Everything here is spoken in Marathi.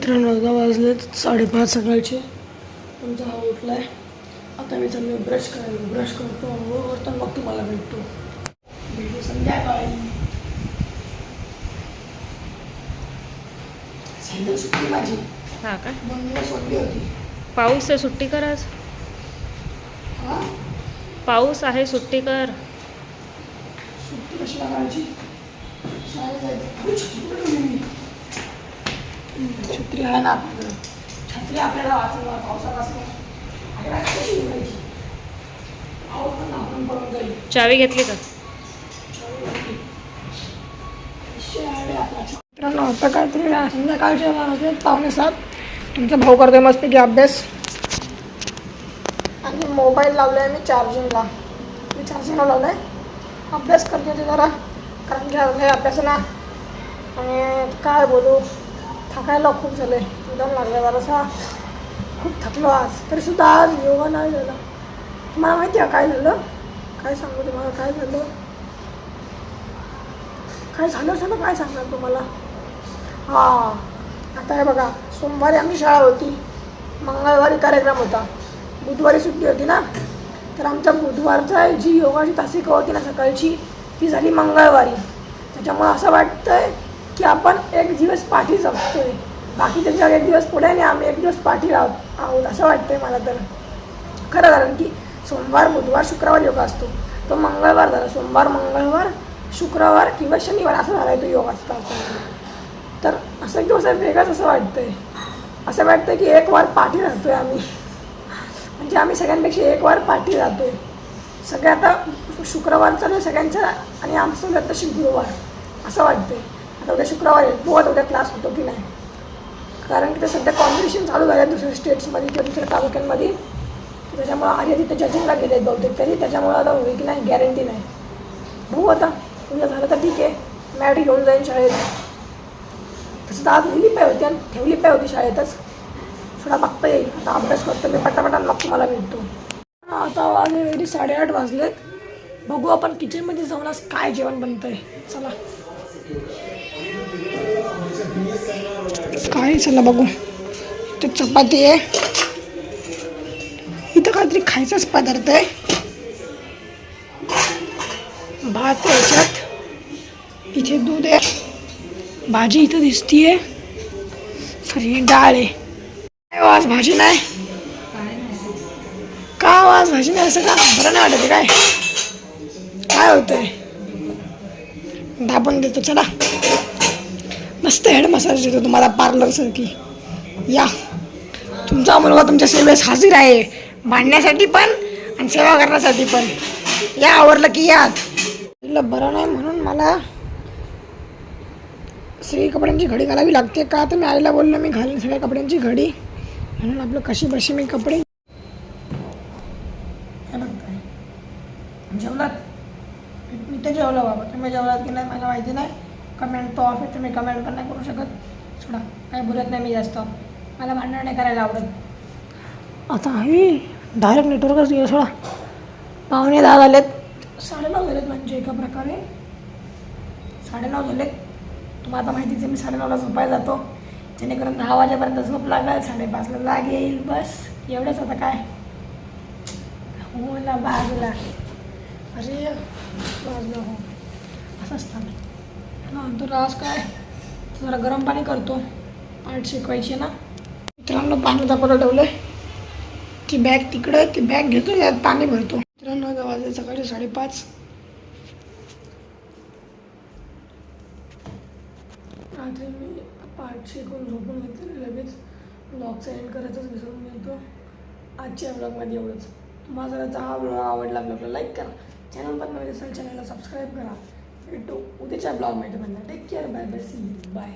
मित्रांनो आता वाजले साडेपाच सकाळचे. तुमचा हा उठला आहे आता मी चाललो ब्रश करायला. ब्रश करतो. करतो आणि मग तुम्हाला भेटतो. भेटू संध्याकाळी. सँडल सुटली माझी. हा का? दोन दिवस सोडली होती. पाऊस आहे सुट्टी कर आज. हा? पाऊस आहे सुट्टी कर. सुट्टी कशी लागायची शाळेत जायचं. छत्री आहे ना. आपल्याकडे छत्री आपल्याला वाचवणार पावसापासून चावी घेतली का? मित्रांनो आता काहीतरी संध्याकाळचे वाजले पावणे सात. तुमचा भाऊ करतोय मस्तपैकी अभ्यास. आणि मोबाईल लावला आहे मी चार्जिंगला. मी चार्जिंगला लावला आहे अभ्यास करते ते जरा कारण की अभ्यास ना. आणि काय बोलू? थकायला खूप झालं. आहे एकदम लागलं जरासा खूप थकलो आज. तरीसुद्धा आज योगा नाही झाला. तुम्हाला माहिती आहे काय झालं? काय सांगू तुम्हाला? काय झालं? काय झालं झालं? काय सांगणार तुम्हाला? हां. आता हे बघा सोमवारी आमची शाळा होती. मंगळवारी कार्यक्रम होता. बुधवारी सुट्टी होती ना? तर आमच्या बुधवारचा जी योगाची तासिका होती ना सकाळची. ती झाली मंगळवारी. त्याच्यामुळं असं वाटतंय की आपण एक दिवस पाठी जगतोय बाकीच्या जग एक दिवस पुढे आणि आम्ही एक दिवस पाठी राहत आहोत असं वाटतंय मला तर. खरं कारण की सोमवार बुधवार शुक्रवार योगा असतो. तो मंगळवार झाला. सोमवार मंगळवार शुक्रवार किंवा शनिवार असं झाला आहे तो योगाचा तास तर असं दिवस असं वेगळंच असं वाटतंय. असं वाटतं की एक वार पाठी राहतोय आम्ही. म्हणजे आम्ही सगळ्यांपेक्षा एक वार पाठी राहतोय. सगळ्या आता शुक्रवारचा नाही सगळ्यांचा आणि आमचं तशी गुरुवार असं वाटतंय. आता उद्या शुक्रवार आहे. बघू उद्या क्लास होतो की नाही? कारण की ते सध्या कॉम्पिटिशन चालू झालं आहे दुसऱ्या स्टेट्समध्ये किंवा दुसऱ्या तालुक्यांमध्ये. त्याच्यामुळं आधी तिथे जजिंगला गेले आहेत बहुतेक तरी. त्याच्यामुळं आता होईल की नाही? गॅरंटी नाही. बघू आता. उद्या झालं तर ठीक आहे. मॅट घेऊन जाईन शाळेत. तसं तर आज लिहिली पाय होती आणि ठेवली पाय होती शाळेतच. थोडा बघता येईल. आता अभ्यास करतो मी. पटापटा मग तुम्हाला भेटतो. आता वाजले वेळी साडेआठ वाजलेत. बघू आपण किचनमध्ये जाऊन आज काय जेवण बनतं आहे चला. काय चला बघू? ते चपाती आहे. इथं काहीतरी खायचाच पदार्थ आहे. भात याच्यात. इथे दूध आहे. भाजी इथं दिसतीये. सॉरी डाळ आहे. काय वाज भाजी नाही? का वाज भाजी नाही? असं का बरं नाही वाटत आहे काय? काय होतंय? दाबून देतो चला. मस्त हेड मसाज देतो तुम्हाला पार्लरसारखी या. तुमचा मुलगा तुमच्या सेवेस हजर आहे. भांडण्यासाठी पण आणि सेवा करण्यासाठी पण. या आवडलं की यात तिला बरं नाही म्हणून मला सगळी कपड्यांची घडी घालावी लागते. का तर मी आईला बोललो मी घाल सगळ्या कपड्यांची घडी. म्हणून आपलं कशी बशी मी कपडे हे बघताय. जेवलात मी तर जेवलो बाबा तुम्ही जेवलात की नाही मला माहिती नाही. कमेंट तो ऑफ आहे तुम्ही कमेंट पण नाही करू शकत. सोडा काही बोलत नाही मी जास्त. मला भांडण नाही करायला आवडत. आता आहे डायरेक्ट नेटवर्कच गेलं सोडा. पावणे दहा झालेत. साडेनऊ झालेत म्हणजे एका प्रकारे. साडेनऊ झालेत. तुम्हाला आता माहितीच आहे मी साडेनऊला झोपायला जातो. जेणेकरून दहा वाजेपर्यंत झोप लागेल साडेपाचला जाग येईल. बस एवढंच आता काय. हो ना बाजूला. अरे हो असं असतं ना काय? जरा गरम पाणी करतो. पाठ शिकवायची ना. मित्रांनो पाणी दाखवलं ठेवलं ती बॅग तिकडं ती बॅग घेतो त्यात पाणी भरतो. मित्रांनो आता वाजले साडेपाच. आता मी पाठ शिकून झोपून घेतले लगेच. ब्लॉगचा एंड करायचंच विसरून गेलो आजच्या ब्लॉगमध्ये एवढंच. तुम्हाला जरा हा ब्लॉग आवडला ब्लॉगला लाईक करा. चॅनल पण नवीन असेल चॅनलला सबस्क्राईब करा. കിട്ടും. പുതിയ ബ്ലോഗുമായിട്ട് വന്നാൽ take care bye bye see bye